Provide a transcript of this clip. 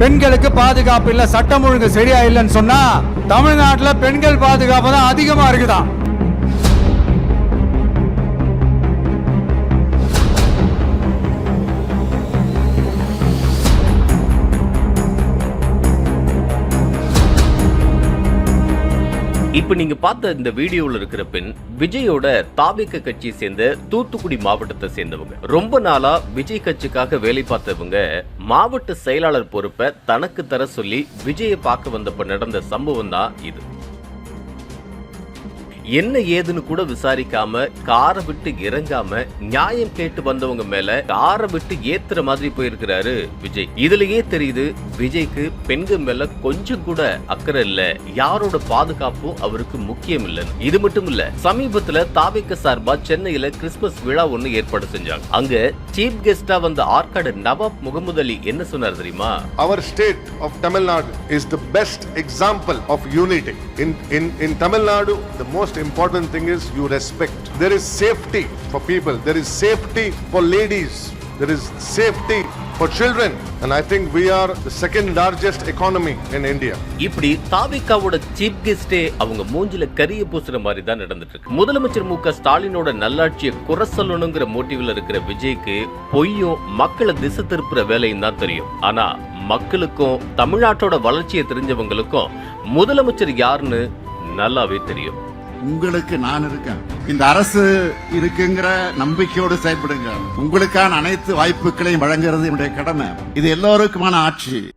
பெண்களுக்கு பாதுகாப்பு இல்ல சட்டம் ஒழுங்கு சரியா இல்லைன்னு சொன்னா தமிழ்நாட்டுல பெண்கள் பாதுகாப்பு தான் அதிகமா இருக்குதான் இப்ப நீங்க பார்த்த இந்த வீடியோல இருக்கிற பெண் விஜயோட தாபிக்க கட்சியை சேர்ந்த தூத்துக்குடி மாவட்டத்தை சேர்ந்தவங்க. ரொம்ப நாளா விஜய் கட்சிக்காக வேலை பார்த்தவங்க மாவட்ட செயலாளர் பொறுப்பை தனக்கு தர சொல்லி விஜயை பார்க்க வந்தப்ப நடந்த சம்பவம் தான் இது. என்ன ஏதுன்னு கூட விசாரிக்காம காரை விட்டு இறங்காம நியாயம் கேட்டு வந்தவங்க மேல காரை விட்டு ஏத்துற மாதிரி போயிருக்கிறாரு விஜய். இதுலயே தெரியுது விஜய்க்கு பெண்கள் மேல கொஞ்சம் கூட அக்கறை இல்ல. யாரோட பாதுகாப்பும் அவருக்கு முக்கியம் இல்லைன்னு. இது மட்டும் இல்ல சமீபத்துல தாவிக்க சார்பா சென்னையில கிறிஸ்துமஸ் விழா ஒண்ணு ஏற்பாடு செஞ்சாங்க. அங்க சீஃப் கெஸ்டா வந்த ஆற்காடு நவாப் முகமது அலி என்ன சொன்னார் தெரியுமா? அவர் state of Tamil Nadu is the best example of unity in in in Tamil Nadu the most most important thing is you respect. There is safety for people, there is safety for ladies, there is safety for children. And I think we are the second largest economy in India. இப்படி தாவிக்காவோட chief கெஸ்டே அவங்க மூஞ்சில கரிய பூசுற மாதிரி தான் நடந்துட்டு இருக்கு முதலமைச்சர் மு க ஸ்டாலினோட நல்லாட்சியை குறை சொல்லணுங்கிற மோட்டிவ்ல இருக்கிற விஜய்க்கு பொய்யும் மக்களை திசை திருப்புற வேலையும் தான் தெரியும் ஆனா மக்களுக்கும் தமிழ்நாட்டோட வளர்ச்சியை தெரிஞ்சவங்களுக்கும் முதலமைச்சர் யாருன்னு நல்லாவே தெரியும் உங்களுக்கு நான் இருக்கேன். இந்த அரசு இருக்குங்கிற நம்பிக்கையோடு செயல்படுங்க உங்களுக்கான அனைத்து வாய்ப்புகளையும் வழங்குறது என்னுடைய கடமை. இது எல்லோருக்குமான ஆட்சி.